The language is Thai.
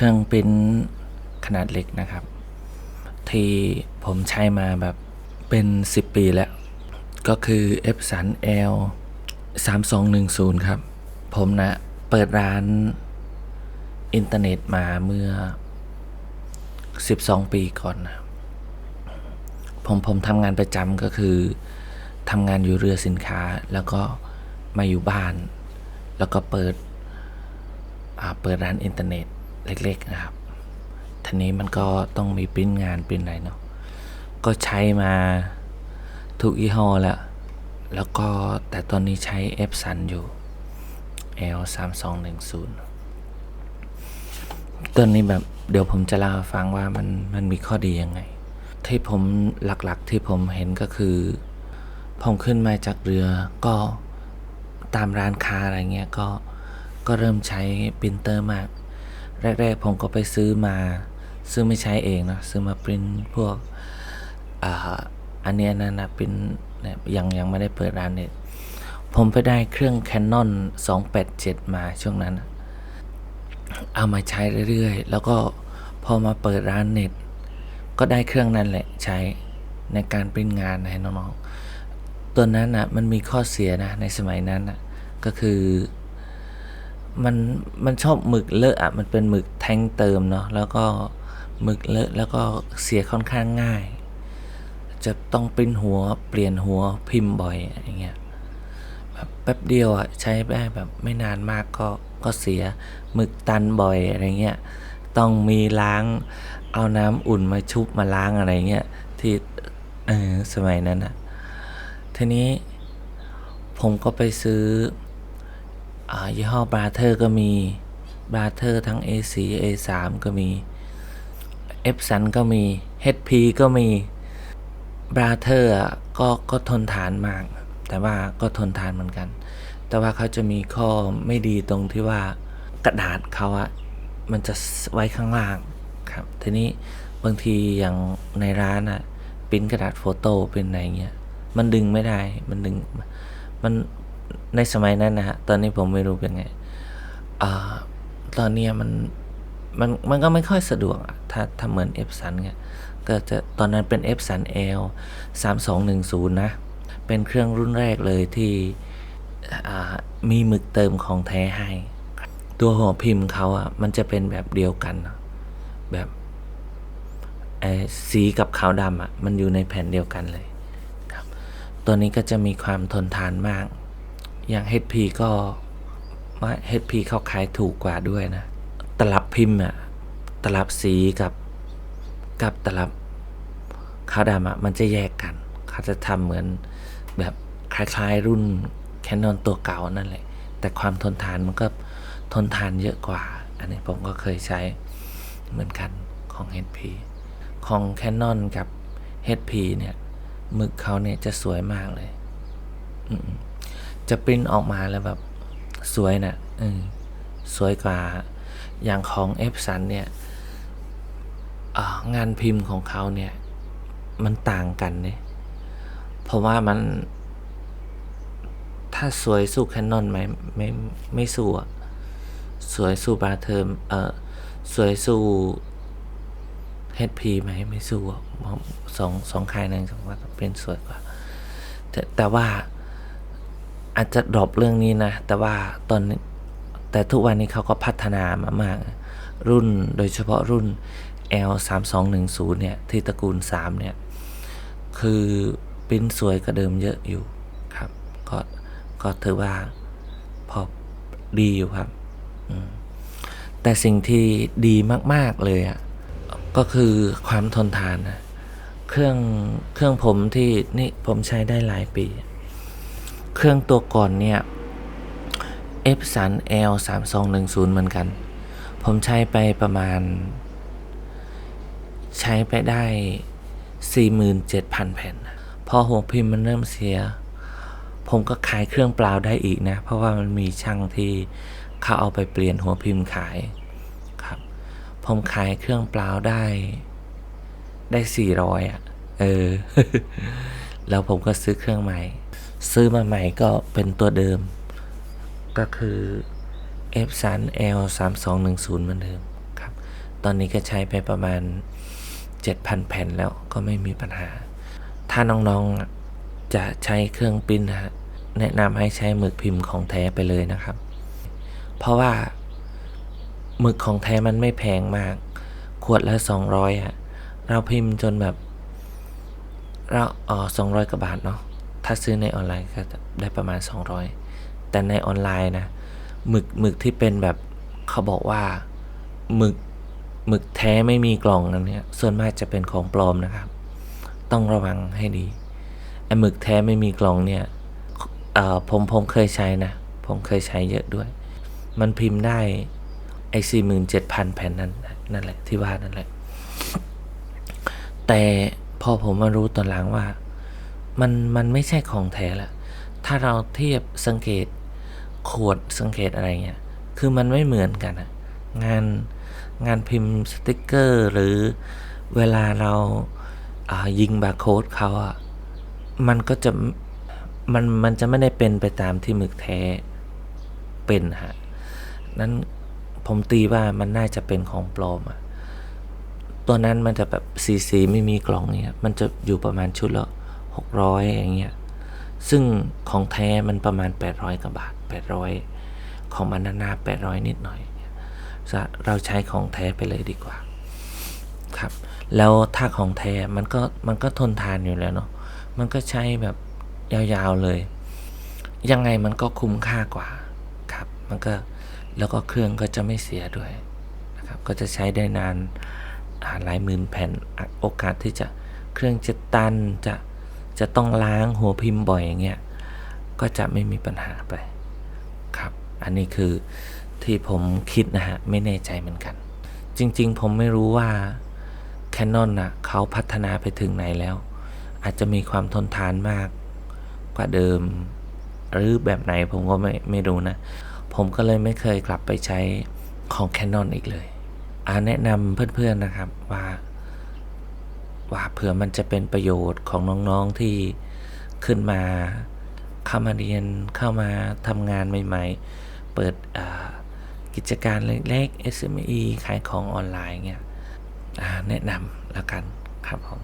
เครื่องปริ้นขนาดเล็กนะครับ ที่ผมใช้มาแบบเป็น 10 ปีแล้ว ก็คือ Epson L 3210 ครับ ผมนะ เปิดร้านอินเทอร์เน็ตมาเมื่อ 12 ปีก่อนนะผมผมทำงานประจำก็คือทำงานอยู่เรือสินค้าแล้วก็มาอยู่บ้าน แล้วก็เปิดเปิดร้านอินเทอร์เน็ต เล็กๆนะครับทีนี้มันก็ต้องมีปริ้นงานปริ้นอะไรเนาะก็ใช้มาทุกยี่ห้อแล้วแล้วก็แต่ตอนนี้ใช้ F สันอยู่ L 3 2 1 0ตัวนี้แบบเดี๋ยวผมจะเล่าฟังว่ามันมันมีข้อดียังไง ที่ผมหลักๆที่ผมเห็นก็คือ ผมขึ้นมาจากเรือก็ตามร้านค้าอะไรเงี้ยก็ก็เริ่มใช้ปรินเตอร์มาก แรก ๆ ผมก็ไปซื้อมา ซื้อไม่ใช้เองนะซื้อมาปริ้นพวกอ่าอันนี้นั่นนะปริ้นเนี่ยยังยังไม่ได้เปิดร้านเน็ตผมไปได้เครื่อง Canon 287 มาช่วงนั้น เอามาใช้เรื่อยๆ แล้วก็พอมาเปิดร้านเน็ต ก็ได้เครื่องนั้นแหละใช้ในการปริ้นงานให้น้องๆ ตัวนั้นอะมันมีข้อเสียนะในสมัยนั้นอะก็คือ มันมันชอบหมึกเลอะอะมันเป็นหมึกแทงเติมเนาะแล้วก็หมึกเลอะแล้วก็เสียค่อนข้างง่าย จะต้องปริ้นหัวเปลี่ยนหัวพิมพ์บ่อยอย่างเงี้ยแบบแป๊บเดียวอะใช้ได้แบบไม่นานมากก็ก็เสียหมึกตันบ่อยอะไรเงี้ยต้องมีล้างเอาน้ำอุ่นมาชุบมาล้างอะไรเงี้ยที่เออสมัยนั้นอะทีนี้ผมก็ไปซื้อ ยี่ห้อบราเธอร์ก็มีบราเธอร์ทั้ง A4 A3 ก็มี e p s o n ก็มี HP ก็มีบราเธอร์ก็ก็ทนทานมาก แต่ว่าก็ทนทานเหมือนกัน แต่ว่าเขาจะมีข้อไม่ดีตรงที่ว่ากระดาษเขาอะมันจะไว้ข้างล่างครับ ทีนี้บางทีอย่างในร้านอะปิ้นกระดาษโฟโต้เป็นอะไรเงี้ย มันดึงไม่ได้ มันดึง มัน ในสมัยนั้นนะฮะ ตอนนี้ผมไม่รู้เป็นไงอตอนนี้มันมันมันก็ไม่ค่อยสะดวกอะถ้าถ้าเหมือนเอฟสันเนี่ยก็จะตอนนั้นเป็น F สัน L 3210 นะ เป็นเครื่องรุ่นแรกเลยที่มีหมึกเติมของแท้ให้ ตัวหัวพิมพ์เขาอะ มันจะเป็นแบบเดียวกัน แบบสีกับขาวดำอะ มันอยู่ในแผ่นเดียวกันเลยครับ ตัวนี้ก็จะมีความทนทานมาก อย่าง HP ก็ว่า HP เขาขายถูกกว่าด้วยนะ ตลับพิมพ์อะตลับสีกับกับตลับขาวดำอะมันจะแยกกัน เขาจะทำเหมือนแบบคล้ายๆรุ่น Canon ตัวเก่านั่นแหละ แต่ความทนทานมันก็ทนทานเยอะกว่า อันนี้ผมก็เคยใช้เหมือนกันของ HP ของ Canon กับ HP เนี่ยหมึกเขาเนี่ยจะสวยมากเลย อืม จะปริ้นออกมาแล้วแบบสวยนะเออสวยกว่าอย่างของ F สันเนี่ยงานพิมพ์ของเขาเนี่ย มันต่างกันเนี่ยเพราะว่ามันถ้าสวยสู้แคนนอนไหมไม่ไม่สู้อะสวยสู้บาเทอร์เออสวยสู้ HP ไหมไม่สู้สองสองค่ายนั้นผมว่าเป็นสวยกว่าแต่แต่ว่า อาจจะดรอปเรื่องนี้นะ แต่ว่าตอนแต่ทุกวันนี้เขาก็พัฒนามามาก รุ่นโดยเฉพาะรุ่น L 3 2 1 0เนี่ย ที่ตระกูล 3 เนี่ย คือปิ้นสวยกว่าเดิมเยอะอยู่ครับ ก็ก็ถือว่าพอดีอยู่ครับ แต่สิ่งที่ดีมาก ๆ เลยอะ ก็คือความทนทานนะเครื่องเครื่องผมที่นี่ผมใช้ได้หลายปี เครื่องตัวก่อนเนี่ย F3L3210 เหมือนกัน ผมใช้ไปประมาณ ใช้ไปได้ 47,000 แผ่น พอหัวพิมพ์มันเริ่มเสีย ผมก็ขายเครื่องเปล่าได้อีกนะ เพราะว่ามันมีช่างที่เขาเอาไปเปลี่ยนหัวพิมพ์ขายครับ ผมขายเครื่องเปล่าได้ ได้สี่ร้อยอะ เออ แล้วผมก็ซื้อเครื่องใหม่ ซื้อมาใหม่ก็เป็นตัวเดิม ก็คือ F 3 L 3 2 1 0เหมือนเดิมครับ ตอนนี้ก็ใช้ไปประมาณ 7,000 แผ่นแล้วก็ไม่มีปัญหา ถ้าน้องๆจะใช้เครื่องปิ้นนะฮะแนะนำให้ใช้หมึกพิมพ์ของแท้ไปเลยนะครับ เพราะว่าหมึกของแท้มันไม่แพงมาก ขวดละ 200อะเราพิมพ์จนแบบเราออสองร้อยกว่าบาทเนาะ ถ้าซื้อในออนไลน์ก็ได้ประมาณ 200 แต่ในออนไลน์นะหมึกหมึกที่เป็นแบบเขาบอกว่าหมึกหมึกแท้ไม่มีกล่องนั้นเนี่ยส่วนมากจะเป็นของปลอมนะครับ ต้องระวังให้ดีไอ้หมึกแท้ไม่มีกล่องเนี่ยผมผมเคยใช้นะ ผมเคยใช้เยอะด้วย มันพิมพ์ได้ไอ้สี่หมื่นเจ็ดพันแผ่นนั้นนั่นแหละที่ว่านั่นแหละ แต่พอผมมารู้ตอนหลังว่า มันมันไม่ใช่ของแท้ละถ้าเราเทียบสังเกตขวดสังเกตอะไรเงี้ยคือมันไม่เหมือนกันอะงานงานพิมพ์สติกเกอร์ หรือเวลาเราายิงบาร์โค้ดเขาอะมันก็จะมันมันจะไม่ได้เป็นไปตามที่หมึกแท้เป็นฮะนั้นผมตีว่ามันน่าจะเป็นของปลอมอะตัวนั้นมันจะแบบสีสีไม่มีกล่องเนี่ยมันจะอยู่ประมาณชุดละ หกร้อยอย่างเงี้ย ซึ่งของแท้มันประมาณ 800กว่าบาท 800 ของมันนานา800 นิดหน่อยจะเราใช้ของแท้ไปเลยดีกว่า ครับ แล้วถ้าของแท้มันก็มันก็ทนทานอยู่แล้วเนาะ มันก็ใช้แบบยาวๆเลย ยังไงมันก็คุ้มค่ากว่า ครับ มันก็แล้วก็เครื่องก็จะไม่เสียด้วยนะครับก็จะใช้ได้นานหลายหมื่นแผ่นโอกาสที่จะเครื่องจะตันจะ จะต้องล้างหัวพิมพ์บ่อยอย่างเงี้ยก็จะไม่มีปัญหาไปครับ อันนี้คือที่ผมคิดนะฮะ ไม่แน่ใจเหมือนกัน จริง ๆ ผมไม่รู้ว่า Canon นะเขาพัฒนาไปถึงไหนแล้ว อาจจะมีความทนทานมากกว่าเดิม หรือแบบไหนผมก็ไม่ไม่รู้นะ ผมก็เลยไม่เคยกลับไปใช้ของ Canon อีกเลยอาแนะนำเพื่อนๆนะครับว่า ว่าเผื่อมันจะเป็นประโยชน์ของน้องๆที่ขึ้นมาเข้ามาเรียนเข้ามาทำงานใหม่ๆ เปิดกิจการเล็กๆ SME ขายของออนไลน์เงี้ยแนะนำแล้วกันครับผม